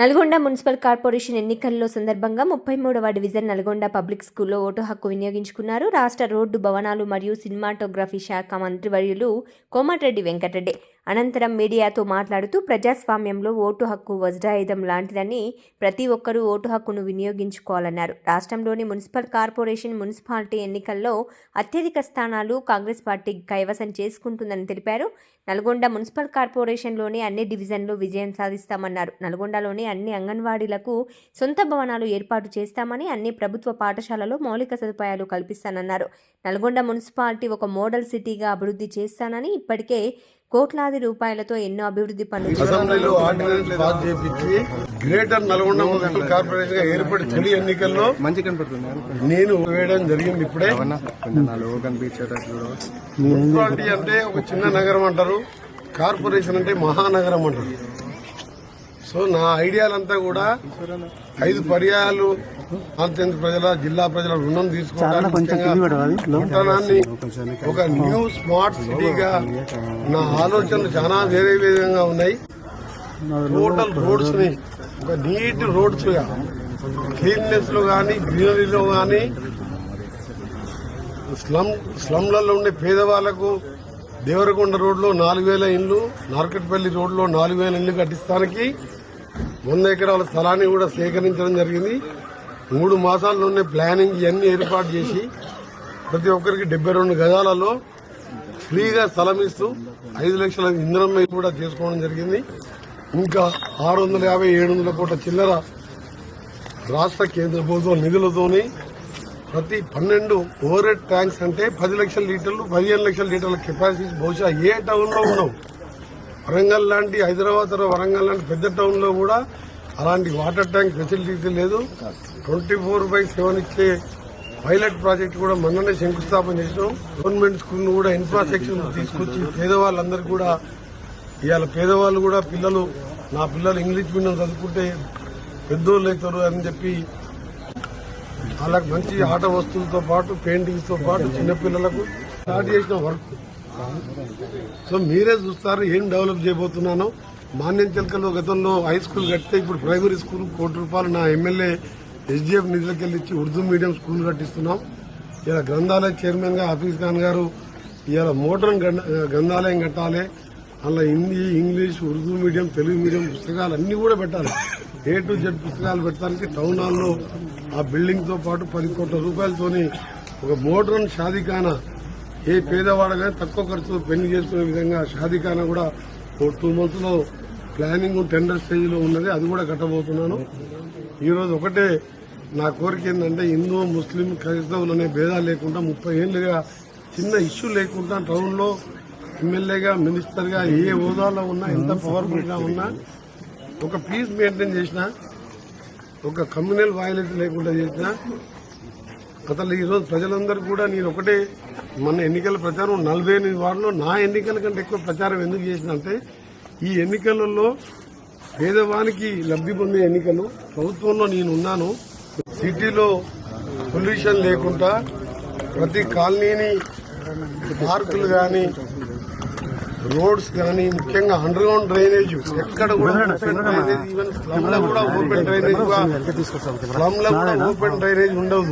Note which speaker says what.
Speaker 1: Nalgonda municipal corporation ఎన్నికల్లో సందర్భంగా ముప్పై మూడవ డివిజన్ నల్గొండ పబ్లిక్ స్కూల్లో ఓటు హక్కు వినియోగించుకున్నారు రాష్ట్ర రోడ్డు భవనాలు మరియు సినిమాటోగ్రఫీ శాఖ మంత్రివర్యులు కోమటిరెడ్డి వెంకటరెడ్డి. అనంతరం మీడియాతో మాట్లాడుతూ ప్రజాస్వామ్యంలో ఓటు హక్కు వజ్రాయుధం లాంటిదని ప్రతి ఒక్కరూ ఓటు హక్కును వినియోగించుకోవాలన్నారు. రాష్ట్రంలోని మున్సిపల్ కార్పొరేషన్ మున్సిపాలిటీ ఎన్నికల్లో అత్యధిక స్థానాలు కాంగ్రెస్ పార్టీ కైవసం చేసుకుంటుందని తెలిపారు. నల్గొండ మున్సిపల్ కార్పొరేషన్లోని అన్ని డివిజన్లు విజయం సాధిస్తామన్నారు. నల్గొండలోని అన్ని అంగన్వాడీలకు సొంత భవనాలు ఏర్పాటు చేస్తామని అన్ని ప్రభుత్వ పాఠశాలలో మౌలిక సదుపాయాలు కల్పిస్తానన్నారు. నల్గొండ మున్సిపాలిటీ ఒక మోడల్ సిటీగా అభివృద్ధి చేస్తానని ఇప్పటికే కోట్లాది రూపాయలతో ఎన్నో అభివృద్ధి పనులు
Speaker 2: అసెంబ్లీలో ఆర్డినెన్స్ పాస్ చేపించి గ్రేటర్ నల్గొండ మున్సిపల్ కార్పొరేషన్గా ఏర్పడి తొలి ఎన్నికల్లో
Speaker 3: మంచి కనపడుతుంది
Speaker 2: నేను వేయడం జరిగింది ఇప్పుడే.
Speaker 3: కనిపించేటట్లు
Speaker 2: మున్సిపాలిటీ అంటే ఒక చిన్న నగరం అంటారు కార్పొరేషన్ అంటే మహానగరం అంటారు. సో నా ఐడియాలంతా కూడా ఐదు పర్యాయాలు ఆంధ్రప్రదేశ్ ప్రజల జిల్లా ప్రజల రుణం తీసుకోవడానికి ఒక న్యూ స్మార్ట్ సిటీగా నా ఆలోచనలు చాలా వేరే విధంగా ఉన్నాయి. టోటల్ రోడ్స్ని ఒక నీట్ రోడ్స్గా క్లీన్నెస్లో గానీ గ్రీనరీలో గానీ స్లమ్ స్లమ్లలో ఉండే పేదవాళ్ళకు దేవరకొండ రోడ్లో నాలుగు వేల ఇండ్లు నార్కట్పల్లి రోడ్లో నాలుగు వేల ఇండ్లు కట్టిస్తానికి వంద ఎకరాల స్థలాన్ని కూడా సేకరించడం జరిగింది. మూడు మాసాల్లోనే ప్లానింగ్ ఇవన్నీ ఏర్పాటు చేసి ప్రతి ఒక్కరికి డెబ్బై రెండు గజాలలో ఫ్రీగా స్థలం ఇస్తూ ఐదు లక్షల ఇంధనం కూడా చేసుకోవడం జరిగింది. ఇంకా ఆరు వందల యాభై ఏడు వందల కోట్ల చిల్లర రాష్ట్ర కేంద్ర ప్రభుత్వ నిధులతోని ప్రతి పన్నెండు ఓవర్ హెడ్ ట్యాంక్స్ అంటే పది లక్షల లీటర్లు పదిహేను లక్షల లీటర్ల కెపాసిటీ బహుశా ఏ టౌన్లో ఉండవు. వరంగల్ లాంటి హైదరాబాద్ వరంగల్ లాంటి పెద్ద టౌన్లో కూడా అలాంటి వాటర్ ట్యాంక్ ఫెసిలిటీస్ లేదు. ట్వంటీ ఫోర్ బై సెవెన్ ఇచ్చే పైలట్ ప్రాజెక్ట్ కూడా మొన్ననే శంకుస్థాపన చేసినాం. గవర్నమెంట్ స్కూల్ కూడా ఇన్ఫ్రాస్ట్రక్చర్ తీసుకొచ్చి పేదవాళ్ళందరూ కూడా ఇవాళ పేదవాళ్ళు కూడా పిల్లలు నా పిల్లలు ఇంగ్లీష్ మీడియం చదువుకుంటే పెద్దోళ్ళు అవుతారు అని చెప్పి వాళ్ళకి మంచి ఆట వస్తువులతో పాటు పెయింటింగ్స్తో పాటు చిన్నపిల్లలకు స్టార్ట్ చేసిన వర్క్. సో మీరే చూస్తారు ఏం డెవలప్ చేయబోతున్నానో? మాన్యం చిలకలో గతంలో హై స్కూల్ కట్టితే ఇప్పుడు ప్రైమరీ స్కూల్ కోటి రూపాయలు నా ఎమ్మెల్యే ఎస్డిఎఫ్ నిధులకి ఇచ్చి ఉర్దూ మీడియం స్కూల్ కట్టిస్తున్నాం. ఇలా గ్రంథాలయ చైర్మన్గా హఫీజ్ ఖాన్ గారు ఇలా మోడర్న్ గ్రంథాలయం కట్టాలి. అలా Hindi English Urdu medium Telugu medium పుస్తకాలు అన్ని కూడా పెట్టాలి. ఏ టు జెడ్ పుస్తకాలు పెట్టడానికి టౌన్ హాల్లో ఆ బిల్డింగ్తో పాటు పది కోట్ల రూపాయలతోని ఒక మోడర్న్ షాదీఖానా ఏ పేదవాడగా తక్కువ ఖర్చుతో పెళ్ళి చేసుకునే విధంగా షాదీఖానా కూడా ఫోర్ టూ మంత్స్లో ప్లానింగ్ టెండర్ స్టేజ్లో ఉన్నది అది కూడా కట్టబోతున్నాను. ఈ రోజు ఒకటే నా కోరిక ఏంటంటే హిందూ ముస్లిం క్రైస్తవులు అనే భేదాలు లేకుండా ముప్పై ఏళ్ళుగా చిన్న ఇష్యూ లేకుండా టౌన్లో ఎమ్మెల్యేగా మినిస్టర్గా ఏ హోదాలో ఉన్నా ఎంత పవర్ఫుల్గా ఉన్నా ఒక పీస్ మెయింటైన్ చేసిన ఒక కమ్యూనల్ వాయిలెన్స్ లేకుండా చేసిన అసలు ఈరోజు ప్రజలందరూ కూడా నేను ఒకటే మన ఎన్నికల ప్రచారం నలభై ఎనిమిది వార్డులో నా ఎన్నికల కంటే ఎక్కువ ప్రచారం ఎందుకు చేసిన అంటే ఈ ఎన్నికలలో పేదవానికి లబ్ధి పొందే ఎన్నికలు ప్రభుత్వంలో నేను ఉన్నాను. సిటీలో పొల్యూషన్ లేకుండా ప్రతి కాలనీని పార్కులు కానీ రోడ్స్ కానీ ముఖ్యంగా అండర్ గ్రౌండ్ డ్రైనేజ్ ఎక్కడ కూడా ఓపెన్ డ్రైనేజ్ ఈవెన్ స్లమ్లో కూడా ఓపెన్ డ్రైనేజ్ స్లమ్లో కూడా ఓపెన్ డ్రైనేజ్ ఉండదు